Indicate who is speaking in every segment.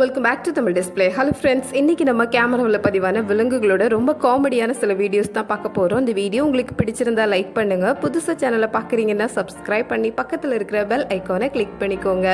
Speaker 1: Welcome back to Tamil display hello friends இன்னைக்கு நம்ம கேமராவில் பதிவான விலங்குகளோட ரொம்ப காமெடியான சில வீடியோஸ் தான் பார்க்க போகிறோம் இந்த வீடியோ உங்களுக்கு பிடிச்சிருந்தா லைக் பண்ணுங்கள் புதுசாக சேனலை பார்க்குறீங்கன்னா சப்ஸ்கிரைப் பண்ணி பக்கத்தில் இருக்கிற பெல் ஐக்கானை கிளிக் பண்ணிக்கோங்க.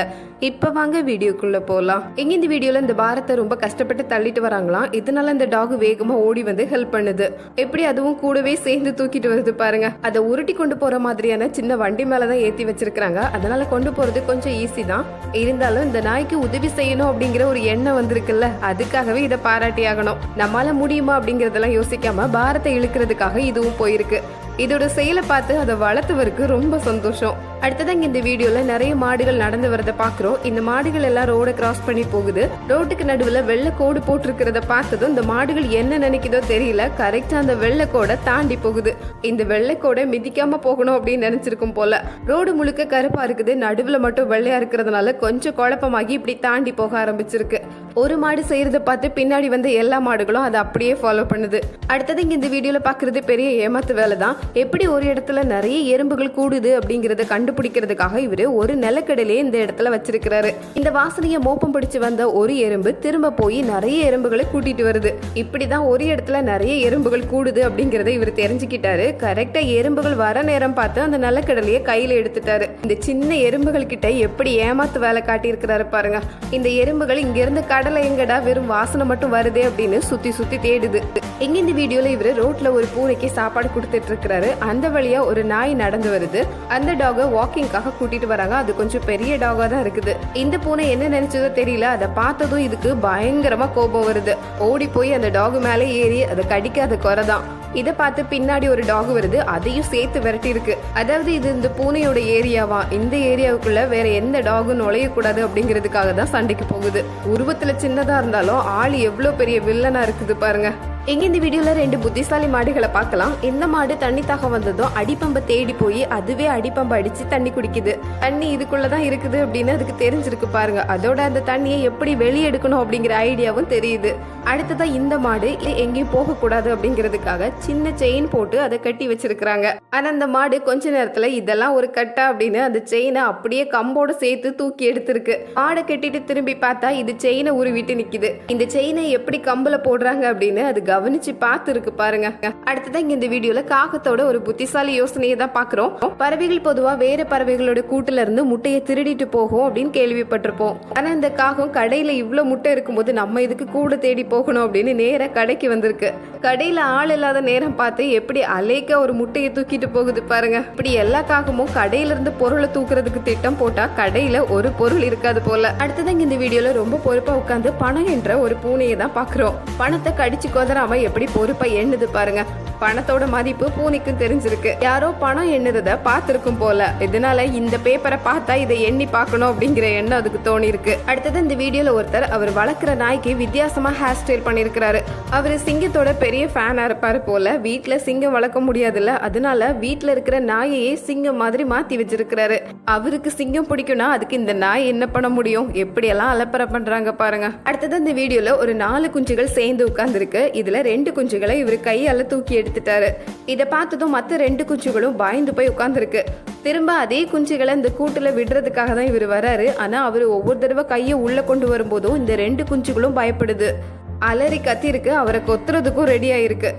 Speaker 1: இப்போ வாங்க வீடியோக்குள்ளே போகலாம் எங்க இந்த வீடியோவில் இந்த பாரத்தை ரொம்ப கஷ்டப்பட்டு தள்ளிட்டு வராங்களாம்? இதனால இந்த டாக் வேகமாக ஓடி வந்து ஹெல்ப் பண்ணுது. எப்படி அதுவும் கூடவே சேர்ந்து தூக்கிட்டு வருது பாருங்க. அதை உருட்டி கொண்டு போகிற மாதிரியான சின்ன வண்டி மேலே தான் ஏற்றி வச்சிருக்கிறாங்க. அதனால கொண்டு போகிறது கொஞ்சம் ஈஸி தான். இருந்தாலும் இந்த நாய்க்கு உதவி செய்யணும் அப்படிங்கிற ஒரு எண்ணம் வந்திருக்குல்ல? அதுக்காகவே இதை பாராட்டி ஆகணும் நம்மளால முடியுமா அப்படிங்கறதெல்லாம் யோசிக்காம பாரத்தை இழுக்கிறதுக்காக இதுவும் போயிருக்கு. இதோட செயலை பார்த்து அதை வளர்த்தவருக்கு ரொம்ப சந்தோஷம். அடுத்ததான் இந்த வீடியோல நிறைய மாடுகள் நடந்து வரதை பாக்குறோம் இந்த மாடுகள் எல்லாம் ரோட கிராஸ் பண்ணி போகுது. ரோட்டுக்கு நடுவுல வெள்ளை கோடு போட்டிருக்கிறத பார்த்ததும் இந்த மாடுகள் என்ன நினைக்குதோ தெரியல. கரெக்டா அந்த வெள்ளை கோடை தாண்டி போகுது. இந்த வெள்ளை கோடை மிதிக்காம போகணும் அப்படின்னு நினைச்சிருக்கும் போல. ரோடு முழுக்க கருப்பா இருக்குது. நடுவுல மட்டும் வெள்ளையா இருக்கிறதுனால கொஞ்சம் குழப்பமாகி இப்படி தாண்டி போக ஆரம்பிச்சிருக்கு. ஒரு மாடு செய்யறத பார்த்து பின்னாடி வந்த எல்லா மாடுகளும் அதை அப்படியே ஃபாலோ பண்ணுது. அடுத்தது இங்க இந்த வீடியோல பாக்குறது பெரிய ஏமாத்து வேலை தான் எப்படி ஒரு இடத்துல நிறைய எறும்புகள் கூடுது அப்படிங்கறத கண்டுபிடிக்கிறதுக்காக இவரு ஒரு நிலக்கடலையே இந்த இடத்துல வச்சிருக்கிறாரு. இந்த வாசனையை மோப்பம் பிடிச்சு வந்த ஒரு எறும்பு திரும்ப போய் நிறைய எறும்புகளை கூட்டிட்டு வருது. இப்படிதான் ஒரு இடத்துல நிறைய எறும்புகள் கூடுது அப்படிங்கறத இவர் தெரிஞ்சுக்கிட்டாரு. கரெக்டா எறும்புகள் வர நேரம் பார்த்து அந்த நிலக்கடலையை கையில எடுத்துட்டாரு. இந்த சின்ன எறும்புகள் கிட்ட எப்படி ஏமாத்து வேலை காட்டியிருக்கிறாரு பாருங்க. இந்த எறும்புகள் இங்க இருந்து கடலை எங்கடா வெறும் வாசனை மட்டும் வருதே அப்படின்னு சுத்தி சுத்தி தேடுது. எங்க இந்த வீடியோல இவரு ரோட்ல ஒரு பூனைக்கு சாப்பாடு கொடுத்துட்டு இருக்கிறாரு. அந்த வழியா ஒரு நாய் நடந்து வருது. அந்த டாக வாக்கிங்காக கூட்டிட்டு வராங்க. அது கொஞ்சம் பெரிய டாகா தான் இருக்குது. இந்த பூனை என்ன நினைச்சதோ தெரியல. அதை பார்த்ததும் இதுக்கு பயங்கரமா கோபம் வருது. ஓடி போய் அந்த டாக் மேலே ஏறி அதை கடிக்காத குறை தான். இதை பார்த்து பின்னாடி ஒரு டாக் வருது. அதையும் சேர்த்து விரட்டி இருக்கு அதாவது இது இந்த பூனையோட ஏரியாவா? இந்த ஏரியாவுக்குள்ள வேற எந்த டாகும் நுழையக்கூடாது அப்படிங்கிறதுக்காக தான் சண்டைக்கு போகுது. உருவத்துல சின்னதா இருந்தாலும் ஆள் எவ்வளவு பெரிய வில்லனா இருக்குது பாருங்க. எங்க இந்த வீடியோல ரெண்டு புத்திசாலி மாடுகளை பார்க்கலாம். இந்த மாடு தண்ணி தாக வந்ததும் அடிப்பம்பை தேடி போய் அதுவே அடிப்பம்பை அடிச்சு தண்ணி குடிக்குது. தண்ணி இதுக்குள்ளதான் இருக்குது அப்படின்னு அதுக்கு தெரிஞ்சிருக்கு பாருங்க. அதோட அந்த தண்ணியை எப்படி வெளியே எடுக்கணும் அப்படிங்கிற ஐடியாவும் தெரியுது. அடுத்ததா இந்த மாடு எங்கேயும் போக கூடாது அப்படிங்கிறதுக்காக சின்ன செயின் போட்டு அதை கட்டி வச்சிருக்கிறாங்க. ஆனா அந்த மாடு கொஞ்ச நேரத்துல இதெல்லாம் ஒரு கட்டா அப்படின்னு அந்த செயினை அப்படியே கம்போட சேர்த்து தூக்கி எடுத்திருக்கு. மாடை கட்டிட்டு திரும்பி பார்த்தா இது செயினை உருவிட்டு நிக்குது. இந்த செயினை எப்படி கம்புல போடுறாங்க அப்படின்னு அது கவனிச்சு பார்த்துருக்கு பாருங்க. அடுத்ததான் இங்க இந்த வீடியோல காகத்தோட ஒரு புத்திசாலி யோசனையை தான் பாக்குறோம். பறவைகள் பொதுவா வேற பறவைகளோட கூட்டுல இருந்து முட்டையை திருடிட்டு போகும் அப்படின்னு கேள்விப்பட்டிருப்போம். ஆனா இந்த காகம் கடையில இவ்வளவு முட்டை இருக்கும்போது நம்ம இதுக்கு கூட தேடி போகணும் அப்படின்னு நேராக கடைக்கு வந்திருக்கு. கடையில ஆள் இல்லாத நேரம் பார்த்து எப்படி அலைக்க ஒரு முட்டையை தூக்கிட்டு போகுது பாருங்க. இப்படி எல்லா காகமும் கடையில இருந்து பொருளை தூக்குறதுக்கு திட்டம் போட்டா கடையில ஒரு பொருள் இருக்காது போல. அடுத்ததான் இந்த வீடியோல ரொம்ப பொறுப்பா உட்காந்து பணம் என்ற ஒரு பூனையை தான் பாக்குறோம். பணத்தை கடிச்சு கொதறாம எப்படி பொறுப்பை எண்ணுது பாருங்க. பணத்தோட மதிப்பு பூனைக்கும் தெரிஞ்சிருக்கு. யாரோ பணம் எண்ணுறத பார்த்துருக்கும் போல. இதனால இந்த பேப்பரை பார்த்தா இதை எண்ணி பார்க்கணும் அப்படிங்கிற எண்ணம் அதுக்கு தோணி இருக்கு அடுத்தது இந்த வீடியோல ஒருத்தர் அவர் வளர்க்குற நாய்க்கு வித்தியாசமா ஹேர் ஸ்டைல் பண்ணியிருக்கிறாரு. அவர் சிங்கத்தோட பெரிய ஃபேனா இருப்பாரு போல. வீட்டுல சிங்கம் வளர்க்க முடியாதுல்ல. அதனால வீட்டுல இருக்கிற நாயையே சிங்கம் மாதிரி மாத்தி வச்சிருக்கிறாரு. அவருக்கு சிங்கம் பிடிக்கும்னா அதுக்கு இந்த நாய் என்ன பண்ண முடியும்? எப்படியெல்லாம் அலப்பற பண்றாங்க பாருங்க. அடுத்தது இந்த வீடியோல ஒரு நாலு குஞ்சுகள் சேர்ந்து உட்கார்ந்துருக்கு. இதுல ரெண்டு குஞ்சுகளை இவர் கையால தூக்கி எடுத்துட்டாரு. இதை பார்த்ததும் மற்ற ரெண்டு குஞ்சுகளும் பயந்து போய் உட்கார்ந்துருக்கு. திரும்ப அதே குஞ்சுகளை இந்த கூட்டுல விடுறதுக்காக தான் இவர் வராரு. ஆனா அவர் ஒவ்வொரு தடவை கையை உள்ள கொண்டு வரும்போதும் இந்த ரெண்டு குஞ்சுகளும் பயப்படுது. அலறி கத்திருக்கு அவரை கொத்துறதுக்கும் ரெடி ஆயிருக்கு.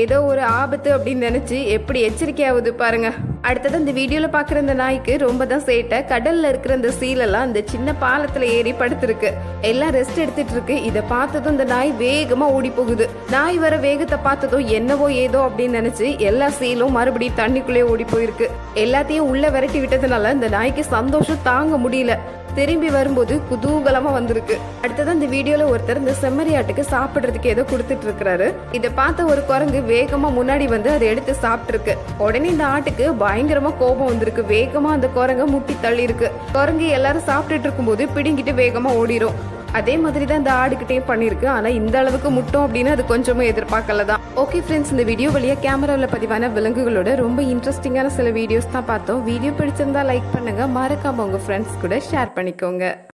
Speaker 1: ஏதோ ஒரு ஆபத்து அப்படின்னு நினைச்சு எப்படி எச்சரிக்கையாகுது பாருங்க. அடுத்தது இந்த வீடியோல பாக்குற இந்த நாய்க்கு ரொம்ப தான் சேட்டை. கடல்ல இருக்கிற அந்த சீலெல்லாம் அந்த சின்ன பாலத்துல ஏறி படுத்துருக்கு. எல்லாம் ரெஸ்ட் எடுத்துட்டு இருக்கு இதை பார்த்ததும் இந்த நாய் வேகமா ஓடி போகுது நாய் வர வேகத்தை பார்த்ததும் என்னவோ ஏதோ அப்படின்னு நினைச்சு எல்லா சீலும் மறுபடியும் தண்ணிக்குள்ளே ஓடி போயிருக்கு எல்லாத்தையும் உள்ள விரட்டி விட்டதுனால இந்த நாய்க்கு சந்தோஷம் தாங்க முடியல. திரும்பி வரும்போது குதூகலமா வந்திருக்கு. அடுத்தது அந்த வீடியோல ஒருத்தர் இந்த செம்மறியாட்டுக்கு சாப்பிடுறதுக்கு ஏதோ கொடுத்துட்டு இருக்கிறாரு இதை பார்த்த ஒரு குரங்கு வேகமா முன்னாடி வந்து அதை எடுத்து சாப்பிட்டுருக்கு உடனே இந்த ஆட்டுக்கு பயங்கரமா கோபம் வந்திருக்கு. வேகமா அந்த குரங்க முட்டி தள்ளி இருக்கு குரங்கு எல்லாரும் சாப்பிட்டுட்டு இருக்கும்போது பிடிங்கிட்டு வேகமா ஓடிரும். அதே மாதிரி தான் இந்த ஆடுகிட்டையும் பண்ணியிருக்கு. ஆனால் இந்த அளவுக்கு முட்டும் அப்படின்னு அது கொஞ்சமும் எதிர்பார்க்கல தான். ஓகே ஃப்ரெண்ட்ஸ் இந்த வீடியோ வழியாக கேமராவில் பதிவான விலங்குகளோட ரொம்ப இன்ட்ரெஸ்டிங்கான சில வீடியோஸ் தான் பார்த்தோம். வீடியோ பிடிச்சிருந்தா லைக் பண்ணுங்க. மறக்காம உங்க ஃப்ரெண்ட்ஸ் கூட ஷேர் பண்ணிக்கோங்க.